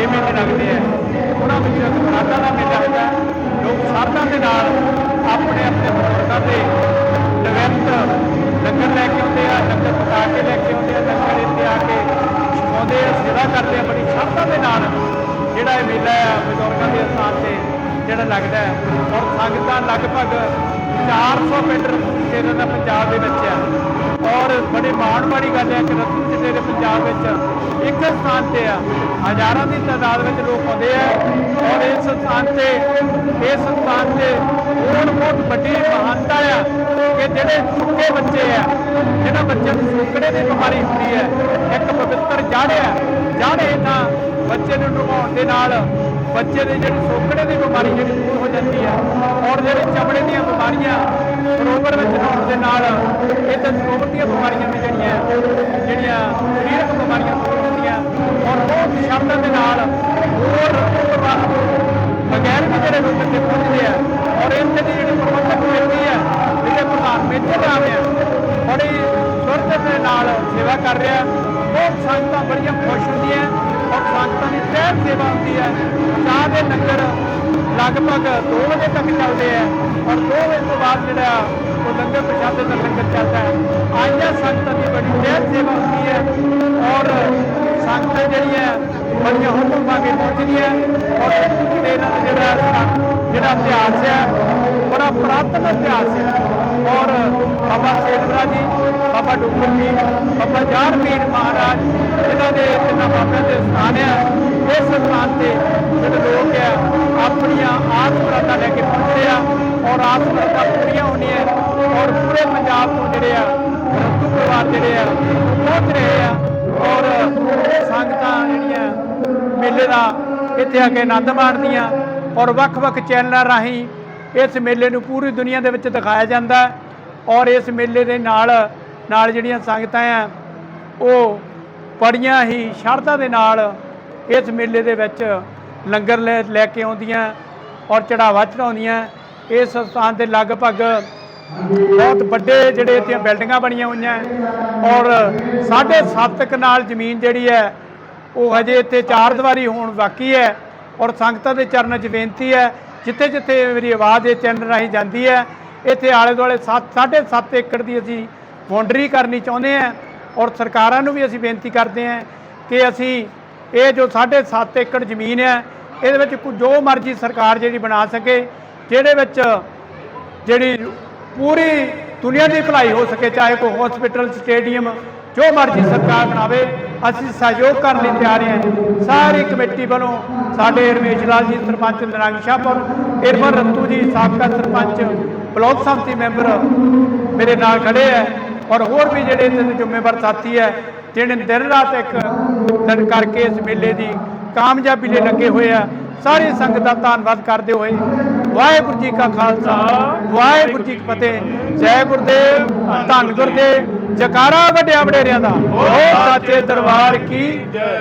6 ਮਹੀਨੇ ਲੱਗਦੇ ਆ ਉਹਨਾਂ ਵਿੱਚ ਸਾਡਾ ਦਾ ਵੀ ਲੱਗਦਾ ਲੋਕ ਸਾਧਾਂ ਦੇ ਨਾਲ ਆਪਣੇ ਆਪਣੇ ਮਨੋਰਥਾਂ 'ਤੇ ਨਿਵੰਤ ਲੰਗਰ ਲੈ ਕੇ ਆਉਂਦੇ ਆ, ਲੰਗਰ ਪਕਾ ਕੇ ਲੈ ਕੇ ਆਉਂਦੇ ਆ, ਲੰਗਰ ਇੱਥੇ ਆ ਕੇ ਛਕਾਉਂਦੇ ਆ, ਸੇਵਾ ਕਰਦੇ ਆ। ਬੜੀ ਸਾਧਾਂ ਦੇ ਨਾਲ ਜਿਹੜਾ ਇਹ ਮੇਲਾ ਆ, ਬਜ਼ੁਰਗਾਂ ਦੇ ਅਸਥਾਨ ਤੇ ਜਿਹੜਾ ਲੱਗਦਾ ਹੈ। ਔਰ ਸੰਗਤਾਂ ਲਗਭਗ 400 ਮੀਟਰ ਇਹਨਾਂ ਦਾ ਪੰਜਾਬ ਦੇ ਵਿੱਚ ਆ। ਔਰ ਬੜੇ ਮਾਣ ਵਾਲੀ ਗੱਲ ਹੈ ਕਿ ਰਤਨ ਜ਼ਿਲ੍ਹੇ ਦੇ ਪੰਜਾਬ ਵਿੱਚ ਇੱਕ ਸਥਾਨ ਤੇ ਆ। ਹਜ਼ਾਰਾਂ ਦੀ ਤਾਦਾਦ ਵਿੱਚ ਲੋਕ ਆਉਂਦੇ ਆ ਔਰ ਇਸ ਸਥਾਨ ਤੇ, ਇਸ ਸਥਾਨ ਤੇ ਬਹੁਤ ਬਹੁਤ ਵੱਡੀ ਮਹਾਨਤਾ ਆ ਕਿ ਜਿਹੜੇ ਸੁੱਕੇ ਬੱਚੇ ਆ, ਜਿਹਨਾਂ ਬੱਚਿਆਂ ਨੂੰ ਸੁੱਕੜੇ ਦੀ ਬਿਮਾਰੀ ਹੁੰਦੀ ਹੈ, ਇੱਕ ਪਵਿੱਤਰ ਜੜ੍ਹ ਆ ਜੜ੍ਹ ਇਹਨਾਂ ਬੱਚੇ ਨੂੰ ਨਵਾਉਣ ਦੇ ਨਾਲ ਬੱਚੇ ਦੀ ਜਿਹੜੀ ਸੋਕੜੇ ਦੀ ਬਿਮਾਰੀ ਜਿਹੜੀ ਦੂਰ ਹੋ ਜਾਂਦੀ ਹੈ ਔਰ ਜਿਹੜੀ ਚਮੜੇ ਦੀਆਂ ਬਿਮਾਰੀਆਂ ਸਰੋਵਰ ਵਿੱਚ ਨਹਾਉਣ ਦੇ ਨਾਲ ਇਹ ਤਾਂ ਸਰੋਵਰ ਦੀਆਂ ਬਿਮਾਰੀਆਂ ਨੇ ਜਿਹੜੀਆਂ ਜਿਹੜੀਆਂ ਸਰੀਰਕ ਬਿਮਾਰੀਆਂ ਦੂਰ ਹੁੰਦੀਆਂ ਔਰ ਬਹੁਤ ਸ਼ਬਦਾਂ ਦੇ ਨਾਲ ਹੋਰ ਬਗੈਰ ਵੀ ਜਿਹੜੇ ਲੋਕ ਇੱਥੇ ਪਹੁੰਚਦੇ ਆ ਔਰ ਇੱਥੇ ਦੀ ਜਿਹੜੀ ਪ੍ਰਬੰਧਕ ਕਮੇਟੀ ਹੈ ਜਿਹੜੇ ਪ੍ਰਧਾਨ ਮੇਜਰ ਆਵੇ ਆ, ਬੜੀ ਸੁਰਤ ਦੇ ਨਾਲ ਸੇਵਾ ਕਰ ਰਿਹਾ, ਬਹੁਤ ਸੰਗਤਾਂ ਬੜੀਆਂ ਖੁਸ਼ ਹੁੰਦੀਆਂ ਔਰ ਸੰਗਤਾਂ ਦੀ ਸਹਿਬ ਸੇਵਾ ਹੁੰਦੀ ਹੈ। ਚਾਹ ਦੇ ਲੰਗਰ ਲਗਭਗ 2 ਵਜੇ ਤੱਕ ਚੱਲਦੇ ਆ ਔਰ 2 ਵਜੇ ਤੋਂ ਬਾਅਦ ਜਿਹੜਾ ਉਹ ਲੰਗਰ ਪ੍ਰਸ਼ਾਦੇ ਦਾ ਲੰਗਰ ਚੱਲਦਾ ਹੈ। ਆਈਆਂ ਸੰਗਤਾਂ ਦੀ ਬੜੀ ਸਹਿਬ ਸੇਵਾ ਹੁੰਦੀ ਹੈ ਔਰ ਸੰਗਤਾਂ ਜਿਹੜੀਆਂ ਬੜੀਆਂ ਹੁਕਮ ਪਾ ਕੇ ਪਹੁੰਚਦੀਆਂ ਔਰ ਤੇ ਇਹਨਾਂ ਦਾ ਜਿਹੜਾ ਜਿਹੜਾ ਇਤਿਹਾਸ ਹੈ, ਬੜਾ ਪ੍ਰਾਤਨ ਇਤਿਹਾਸ ਹੈ। ਔਰ ਬਾਬਾ ਸੇਵਰਾ ਜੀ, ਬਾਬਾ ਡੁੱਗਰ ਜੀ, ਬਾਬਾ ਜਾਰ ਪੀਰ ਮਹਾਰਾਜ ਇਹਨਾਂ ਦੇ ਇਹਨਾਂ ਬਾਬਿਆਂ ਦੇ ਸਥਾਨ ਆ, ਇਸ ਸਥਾਨ ਤੇ ਜਿਹੜੇ ਲੋਕ ਆ, ਆਪਣੀਆਂ ਆਸ ਮੁਰਾਦਾਂ ਲੈ ਕੇ ਪਹੁੰਚੇ ਆ, ਔਰ ਆਸ ਮੁਰਾਦਾਂ ਪੂਰੀਆਂ ਹੋਣੀਆਂ ਔਰ ਪੂਰੇ ਪੰਜਾਬ ਤੋਂ ਜਿਹੜੇ ਆ, ਰਤੂ ਪਰਿਵਾਰ ਜਿਹੜੇ ਆ ਪਹੁੰਚ ਰਹੇ ਆ, ਔਰ ਸੰਗਤਾਂ ਜਿਹੜੀਆਂ ਮੇਲੇ ਦਾ ਇੱਥੇ ਆ ਕੇ ਆਨੰਦ ਮਾਣਦੀਆਂ, ਔਰ ਵੱਖ-ਵੱਖ ਚੈਨਲਾਂ ਰਾਹੀਂ ਇਸ ਮੇਲੇ ਨੂੰ ਪੂਰੀ ਦੁਨੀਆ ਦੇ ਵਿੱਚ ਦਿਖਾਇਆ ਜਾਂਦਾ ਔਰ ਇਸ ਮੇਲੇ ਦੇ ਨਾਲ ਨਾਲ ਜਿਹੜੀਆਂ ਸੰਗਤਾਂ ਆ, ਉਹ ਬੜੀਆਂ ਹੀ ਸ਼ਰਧਾ ਦੇ ਨਾਲ ਇਸ ਮੇਲੇ ਦੇ ਵਿੱਚ ਲੰਗਰ ਲੈ ਲੈ ਕੇ ਆਉਂਦੀਆਂ ਔਰ ਚੜਾਵਾ ਚੜਾਉਂਦੀਆਂ ਇਸ ਸਥਾਨ ਦੇ ਲਗਭਗ ਬਹੁਤ ਵੱਡੇ ਜਿਹੜੇ ਇੱਥੇ ਬਿਲਡਿੰਗਾਂ ਬਣੀਆਂ ਹੋਈਆਂ ਔਰ ਸਾਢੇ ਸੱਤ ਕਨਾਲ ਜ਼ਮੀਨ ਜਿਹੜੀ ਹੈ, ਉਹ ਹਜੇ ਇੱਥੇ ਚਾਰ ਦੀਵਾਰੀ ਹੋਣ ਬਾਕੀ ਹੈ ਔਰ ਸੰਗਤਾਂ ਦੇ ਚਰਨਾਂ 'ਚ ਬੇਨਤੀ ਹੈ ਜਿੱਥੇ ਜਿੱਥੇ ਮੇਰੀ ਆਵਾਜ਼ ਇਹ ਚੈਨਲ ਰਾਹੀਂ ਜਾਂਦੀ ਹੈ, ਇੱਥੇ ਆਲੇ ਦੁਆਲੇ 7 7.5 ਏਕੜ ਦੀ ਅਸੀਂ ਬਾਉਂਡਰੀ ਕਰਨੀ ਚਾਹੁੰਦੇ ਹਾਂ ਔਰ ਸਰਕਾਰਾਂ ਨੂੰ ਵੀ ਅਸੀਂ ਬੇਨਤੀ ਕਰਦੇ ਹਾਂ ਕਿ ਅਸੀਂ ਇਹ ਜੋ 7.5 ਏਕੜ ਜ਼ਮੀਨ ਹੈ, ਇਹਦੇ ਵਿੱਚ ਕੁ- ਜੋ ਮਰਜ਼ੀ ਸਰਕਾਰ ਜਿਹੜੀ ਬਣਾ ਸਕੇ ਜਿਹਦੇ ਵਿੱਚ ਜਿਹੜੀ ਪੂਰੀ ਦੁਨੀਆ ਦੀ ਭਲਾਈ ਹੋ ਸਕੇ, ਚਾਹੇ ਕੋਈ ਹਸਪੀਟਲ ਸਟੇਡੀਅਮ ਜੋ ਮਰਜ਼ੀ ਸਰਕਾਰ ਬਣਾਵੇ ਅਸੀਂ ਸਹਿਯੋਗ ਕਰਨ ਲਈ ਤਿਆਰ ਹਾਂ ਸਾਰੀ ਕਮੇਟੀ ਵੱਲੋਂ ਸਾਡੇ ਰਮੇਸ਼ ਲਾਲ ਜੀ, ਸਰਪੰਚ ਨਰੰਗ ਸ਼ਾਹਪੁਰ ਇਰਮਨ ਰੰਤੂ ਜੀ, ਸਾਬਕਾ ਸਰਪੰਚ ਬਲਾਕ ਸੰਮਤੀ ਮੈਂਬਰ ਮੇਰੇ ਨਾਲ ਖੜੇ ਹੈ ਔਰ ਹੋਰ ਵੀ ਜਿਹੜੇ ਤਿੰਨ ਜ਼ਿੰਮੇਵਾਰ ਸਾਥੀ ਹੈ ਜਿਹੜੇ ਦਿਨ ਰਾਤ ਇੱਕ ਦਿਨ ਕਰਕੇ ਇਸ ਮੇਲੇ ਦੀ ਕਾਮਯਾਬੀ ਲਈ ਲੱਗੇ ਹੋਏ ਆ ਸਾਰੀ ਸੰਗਤ ਦਾ ਧੰਨਵਾਦ ਕਰਦੇ ਹੋਏ ਵਾਹਿਗੁਰੂ ਜੀ ਕਾ ਖਾਲਸਾ, ਵਾਹਿਗੁਰੂ ਜੀ ਕੀ ਫਤਿਹ। ਜੈ ਗੁਰਦੇਵ, ਧੰਨ ਗੁਰਦੇਵ, ਜਕਾਰਾ ਵੱਡਿਆ ਵਡੇਰਿਆਂ ਦਾ। ਉਹ ਸਾਚੇ ਦਰਬਾਰ ਕੀ ਜੈ।